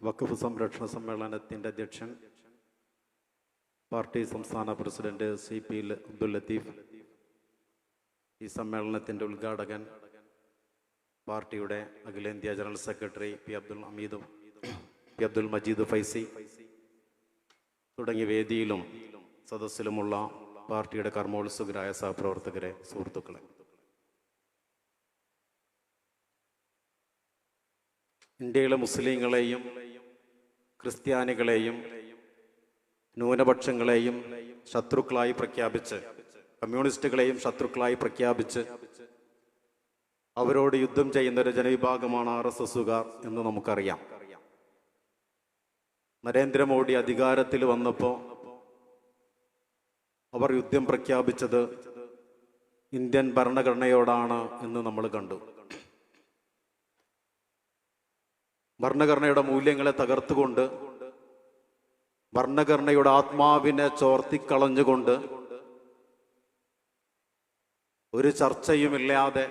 വഖഫ് സംരക്ഷണ സമ്മേളനത്തിന്റെ അധ്യക്ഷൻ പാർട്ടി സംസ്ഥാന president C P Abdul Latheef ഈ സമ്മേളനത്തിന്റെ ഉദ്ഘാടകൻ പാർട്ടിയുടെ അഖിലേന്ത്യാ general secretary P Abdul Hameed P Abdul Majeed Faizi തുടങ്ങിയ വേദിയിലും സദസ്സിലുമുള്ള പാർട്ടിയുടെ കർമ്മോത്സുകരായ സഹപ്രവർത്തകരെ സുഹൃത്തുക്കളെ. ഇന്ത്യയിലെ മുസ്ലിങ്ങളെയും ക്രിസ്ത്യാനികളെയും ന്യൂനപക്ഷങ്ങളെയും ശത്രുക്കളായി പ്രഖ്യാപിച്ച് കമ്മ്യൂണിസ്റ്റുകളെയും ശത്രുക്കളായി പ്രഖ്യാപിച്ച് അവരോട് യുദ്ധം ചെയ്യുന്ന ഒരു ജനവിഭാഗമാണ് ആർ എസ് എസുകാർ എന്ന് നമുക്കറിയാം. നരേന്ദ്രമോദി അധികാരത്തിൽ വന്നപ്പോൾ അവർ യുദ്ധം പ്രഖ്യാപിച്ചത് ഇന്ത്യൻ ഭരണഘടനയോടാണ് എന്ന് നമ്മൾ കണ്ടു. ഭരണഘടനയുടെ മൂല്യങ്ങളെ തകർത്തുകൊണ്ട് ഭരണഘടനയുടെ ആത്മാവിനെ ചോർത്തിക്കളഞ്ഞുകൊണ്ട് ഒരു ചർച്ചയുമില്ലാതെ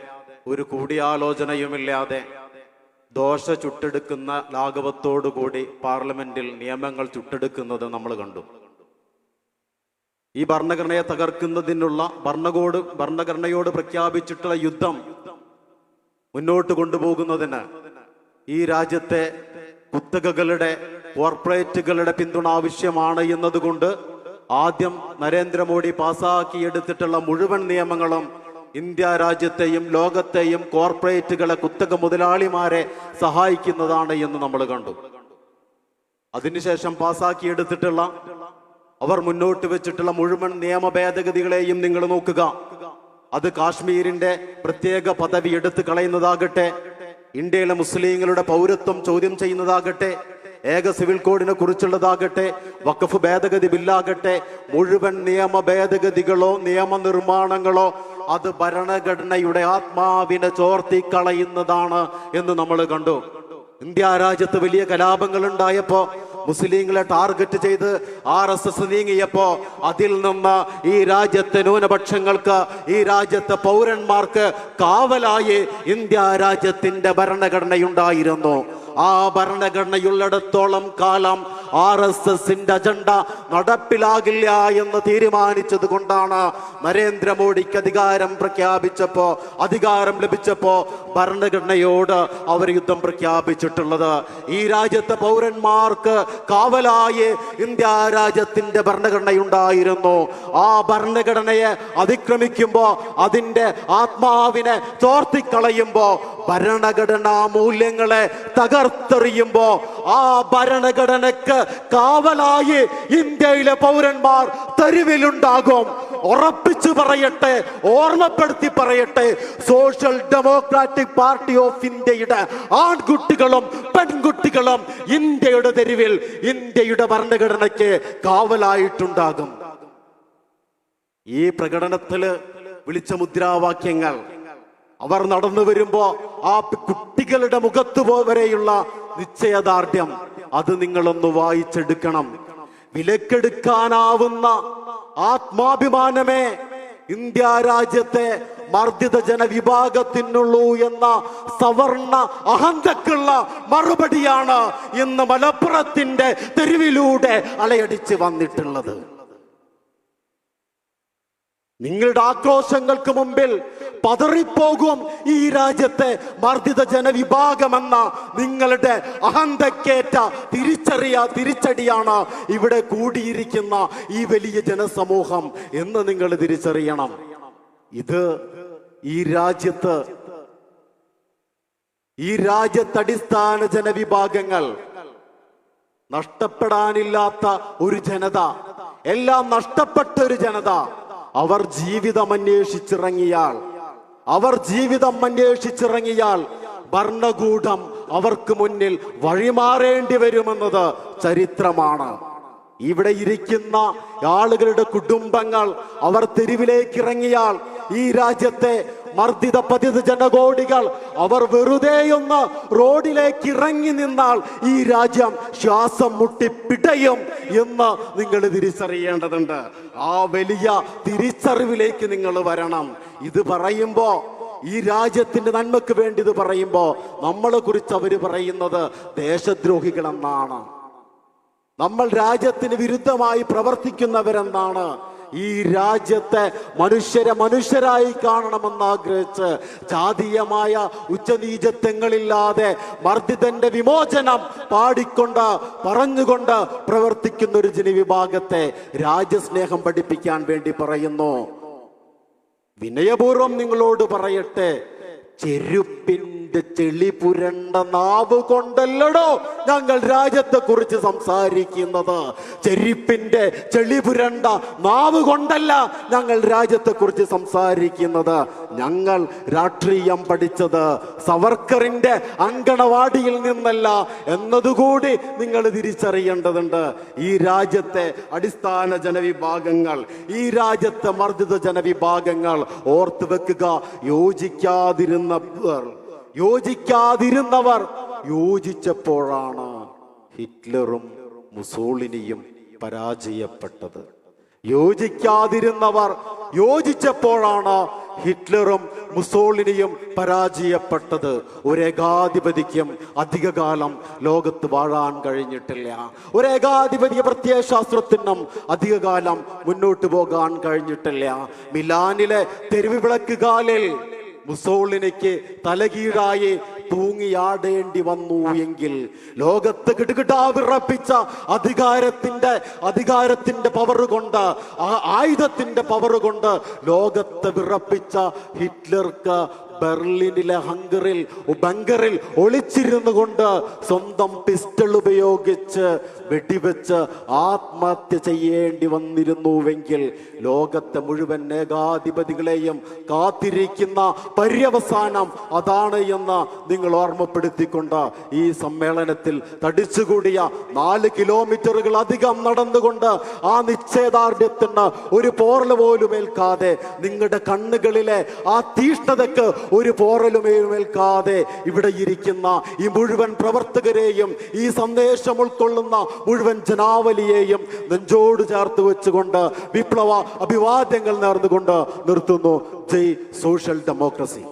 ഒരു കൂടിയാലോചനയുമില്ലാതെ ദോശ ചുട്ടെടുക്കുന്ന ലാഘവത്തോടുകൂടി പാർലമെന്റിൽ നിയമങ്ങൾ ചുട്ടെടുക്കുന്നത് നമ്മൾ കണ്ടു. ഈ ഭരണഘടനയെ തകർക്കുന്നതിനുള്ള ഭരണകോട് ഭരണഘടനയോട് പ്രഖ്യാപിച്ചിട്ടുള്ള യുദ്ധം മുന്നോട്ട് കൊണ്ടുപോകുന്നതിന് ഈ രാജ്യത്തെ കുത്തകകളുടെ കോർപ്പറേറ്റുകളുടെ പിന്തുണ ആവശ്യമാണ് എന്നതുകൊണ്ട് ആദ്യം നരേന്ദ്രമോദി പാസാക്കിയെടുത്തിട്ടുള്ള മുഴുവൻ നിയമങ്ങളും ഇന്ത്യ രാജ്യത്തെയും ലോകത്തെയും കോർപ്പറേറ്റുകളെ കുത്തക മുതലാളിമാരെ സഹായിക്കുന്നതാണ് എന്ന് നമ്മൾ കണ്ടു. അതിനുശേഷം പാസാക്കിയെടുത്തിട്ടുള്ള അവർ മുന്നോട്ട് വെച്ചിട്ടുള്ള മുഴുവൻ നിയമ ഭേദഗതികളെയും നിങ്ങൾ നോക്കുക. അത് കാശ്മീരിന്റെ പ്രത്യേക പദവി എടുത്തു കളയുന്നതാകട്ടെ ഇന്ത്യയിലെ മുസ്ലിങ്ങളുടെ പൗരത്വം ചോദ്യം ചെയ്യുന്നതാകട്ടെ ഏക സിവിൽ കോഡിനെ കുറിച്ചുള്ളതാകട്ടെ വഖഫ് ഭേദഗതി ബില്ലാകട്ടെ മുഴുവൻ നിയമ ഭേദഗതികളോ നിയമനിർമ്മാണങ്ങളോ അത് ഭരണഘടനയുടെ ആത്മാവിനെ ചോർത്തി കളയുന്നതാണ് എന്ന് നമ്മൾ കണ്ടു. ഇന്ത്യ രാജ്യത്ത് വലിയ കലാപങ്ങൾ ഉണ്ടായപ്പോ മുസ്ലിങ്ങളെ ടാർഗറ്റ് ചെയ്ത് ആർ എസ് എസ് നീങ്ങിയപ്പോ അതിൽ നിന്ന് ഈ രാജ്യത്തെ ന്യൂനപക്ഷങ്ങൾക്ക് ഈ രാജ്യത്തെ പൗരന്മാർക്ക് കാവലായി ഇന്ത്യ രാജ്യത്തിന്റെ ഭരണഘടനയുണ്ടായിരുന്നു. ആ ഭരണഘടനയുള്ളിടത്തോളം കാലം ആർ എസ് എസിന്റെ അജണ്ട നടപ്പിലാകില്ല എന്ന് തീരുമാനിച്ചത് കൊണ്ടാണ് നരേന്ദ്രമോദിക്ക് അധികാരം പ്രഖ്യാപിച്ചപ്പോ അധികാരം ലഭിച്ചപ്പോ ഭരണഘടനയോട് അവർ യുദ്ധം പ്രഖ്യാപിച്ചിട്ടുള്ളത്. ഈ രാജ്യത്തെ പൗരന്മാർക്ക് കാവലായി ഇന്ത്യ രാജ്യത്തിന്റെ ഭരണഘടനയുണ്ടായിരുന്നു. ആ ഭരണഘടനയെ അതിക്രമിക്കുമ്പോ അതിന്റെ ആത്മാവിനെ ചോർത്തിക്കളയുമ്പോ ഭരണഘടനാ മൂല്യങ്ങളെ തകർത്തെറിയുമ്പോ ആ ഭരണഘടനക്ക് കാവലായി ഇന്ത്യയിലെ പൗരന്മാർ തെരുവിലുണ്ടാകും. ഉറപ്പിച്ചു പറയട്ടെ ഓർമ്മപ്പെടുത്തി പറയട്ടെ സോഷ്യൽ ഡെമോക്രാറ്റിക് പാർട്ടി ഓഫ് ഇന്ത്യയുടെ ആൺകുട്ടികളും പെൺകുട്ടികളും ഇന്ത്യയുടെ തെരുവിൽ ഇന്ത്യയുടെ ഭരണഘടനയ്ക്ക് കാവലായിട്ടുണ്ടാകും. ഈ പ്രകടനത്തിൽ വിളിച്ച മുദ്രാവാക്യങ്ങൾ അവർ നടന്നു വരുമ്പോ ആ കുട്ടികളുടെ മുഖത്ത് വരെയുള്ള നിശ്ചയദാർഢ്യം അത് നിങ്ങളൊന്ന് വായിച്ചെടുക്കണം. വിലക്കെടുക്കാനാവുന്ന ആത്മാഭിമാനമേ ഇന്ത്യ രാജ്യത്തെ മർദ്ദിത ജനവിഭാഗത്തിനുള്ളൂ എന്ന സവർണ അഹന്തക്കുള്ള മറുപടിയാണ് ഇന്ന് മലപ്പുറത്തിന്റെ തെരുവിലൂടെ അലയടിച്ച് വന്നിട്ടുള്ളത്. നിങ്ങളുടെ ആക്രോശങ്ങൾക്ക് മുമ്പിൽ പതറിപ്പോകും ഈ രാജ്യത്തെ മർദ്ദിത ജനവിഭാഗമെന്ന നിങ്ങളുടെ അഹന്തക്കേറ്റ തിരിച്ചറിയ തിരിച്ചടിയാണ് ഇവിടെ കൂടിയിരിക്കുന്ന ഈ വലിയ ജനസമൂഹം എന്ന് നിങ്ങൾ തിരിച്ചറിയണം. ഇത് ഈ രാജ്യത്ത് ഈ രാജ്യത്തടിസ്ഥാന ജനവിഭാഗങ്ങൾ നഷ്ടപ്പെടാനില്ലാത്ത ഒരു ജനത എല്ലാം നഷ്ടപ്പെട്ട ഒരു ജനത അവർ ജീവിതം അന്വേഷിച്ചിറങ്ങിയാൽ അവർ ജീവിതം അന്വേഷിച്ചിറങ്ങിയാൽ ഭരണകൂടം അവർക്ക് മുന്നിൽ വഴിമാറേണ്ടി വരുമെന്നത് ചരിത്രമാണ്. ഇവിടെ ഇരിക്കുന്ന ആളുകളുടെ കുടുംബങ്ങൾ അവർ തെരുവിലേക്ക് ഇറങ്ങിയാൽ ഈ രാജ്യത്തെ മർദ്ദിത പതിത ജനകോടികൾ അവർ വെറുതെയൊന്ന് റോഡിലേക്ക് ഇറങ്ങി നിന്നാൽ ഈ രാജ്യം ശ്വാസം മുട്ടി പിടയും എന്ന് നിങ്ങൾ തിരിച്ചറിയേണ്ടതുണ്ട്. ആ വലിയ തിരിച്ചറിവിലേക്ക് നിങ്ങൾ വരണം. ഇത് പറയുമ്പോ ഈ രാജ്യത്തിന്റെ നന്മക്ക് വേണ്ടി ഇത് പറയുമ്പോ നമ്മളെ കുറിച്ച് അവർ പറയുന്നത് ദേശദ്രോഹികളെന്നാണ്. നമ്മൾ രാജ്യത്തിന് വിരുദ്ധമായി പ്രവർത്തിക്കുന്നവരെന്നാണ്. ഈ രാജ്യത്തെ മനുഷ്യരെ മനുഷ്യരായി കാണണമെന്ന് ആഗ്രഹിച്ച് ജാതീയമായ ഉച്ചനീചത്വങ്ങളില്ലാതെ മർദ്ദിതന്റെ വിമോചനം പാടിക്കൊണ്ട് പറഞ്ഞുകൊണ്ട് പ്രവർത്തിക്കുന്ന ഒരു ജനവിഭാഗത്തെ രാജ്യസ്നേഹം പഠിപ്പിക്കാൻ വേണ്ടി പറയുന്നു. വിനയപൂർവം നിങ്ങളോട് പറയട്ടെ ചെരുപ്പിന്റെ ചെളി പുരണ്ട നാവ് കൊണ്ടല്ലടോ ഞങ്ങൾ രാജ്യത്തെ കുറിച്ച് സംസാരിക്കുന്നത്. ചെരിപ്പിന്റെ ചെളി പുരണ്ട നാവ് കൊണ്ടല്ല ഞങ്ങൾ രാജ്യത്തെ കുറിച്ച് സംസാരിക്കുന്നത്. ഞങ്ങൾ രാഷ്ട്രീയം പഠിച്ചത് സവർക്കറിന്റെ അങ്കണവാടിയിൽ നിന്നല്ല എന്നതുകൂടി നിങ്ങൾ തിരിച്ചറിയേണ്ടതുണ്ട്. ഈ രാജ്യത്തെ അടിസ്ഥാന ജനവിഭാഗങ്ങൾ ഈ രാജ്യത്തെ മർദ്ദിത ജനവിഭാഗങ്ങൾ ഓർത്തു വെക്കുക. യോജിക്കാതിരുന്നവർ യോജിക്കാതിരുന്നവർ യോജിച്ചപ്പോഴാണ് ഹിറ്റ്ലറും മുസോളിനിയും പരാജയപ്പെട്ടത്. യോജിക്കാതിരുന്നവർ യോജിച്ചപ്പോഴാണ് ഹിറ്റ്ലറും മുസോളിനിയും പരാജയപ്പെട്ടത്. ഒരേകാധിപതിക്കും അധികകാലം ലോകത്ത് വാഴാൻ കഴിഞ്ഞിട്ടില്ല. ഒരേകാധിപതിയ പ്രത്യയശാസ്ത്രത്തിനും അധികകാലം മുന്നോട്ട് പോകാൻ കഴിഞ്ഞിട്ടില്ല. മിലാനിലെ തെരുവിളക്ക് കാലിൽ മുസോളിനിക്ക് തലകീഴായി തൂങ്ങിയാടേണ്ടി വന്നു എങ്കിൽ ലോകത്ത് കിടുകിടാ വിറപ്പിച്ച അധികാരത്തിന്റെ അധികാരത്തിന്റെ പവർ കൊണ്ട് ആ ആയുധത്തിന്റെ പവർ കൊണ്ട് ലോകത്തെ വിറപ്പിച്ച ഹിറ്റ്ലർക്ക് ബെർലിനിലെ ഹംഗറിൽ ബങ്കറിൽ ഒളിച്ചിരുന്നു കൊണ്ട് സ്വന്തം പിസ്റ്റൾ ഉപയോഗിച്ച് വെടിവെച്ച് ആത്മഹത്യ ചെയ്യേണ്ടി വന്നിരുന്നുവെങ്കിൽ ലോകത്തെ മുഴുവൻ ഏകാധിപതികളെയും കാത്തിരിക്കുന്ന പര്യവസാനം അതാണ് എന്ന് നിങ്ങൾ ഓർമ്മപ്പെടുത്തിക്കൊണ്ട് ഈ സമ്മേളനത്തിൽ തടിച്ചുകൂടിയ നാല് കിലോമീറ്ററുകൾ അധികം നടന്നുകൊണ്ട് ആ നിശ്ചയദാർഢ്യത്തിന് ഒരു പോർല പോലും ഏൽക്കാതെ നിങ്ങളുടെ കണ്ണുകളിലെ ആ തീഷ്ണതയ്ക്ക് ഒരു പോറലുമേൽക്കാതെ ഇവിടെ ഇരിക്കുന്ന ഈ മുഴുവൻ പ്രവർത്തകരെയും ഈ സന്ദേശം ഉൾക്കൊള്ളുന്ന മുഴുവൻ ജനാവലിയെയും നെഞ്ചോട് ചേർത്ത് വെച്ചുകൊണ്ട് വിപ്ലവ അഭിവാദ്യങ്ങൾ നേർന്നുകൊണ്ട് നിർത്തുന്നു. ജയ് സോഷ്യൽ ഡെമോക്രസി.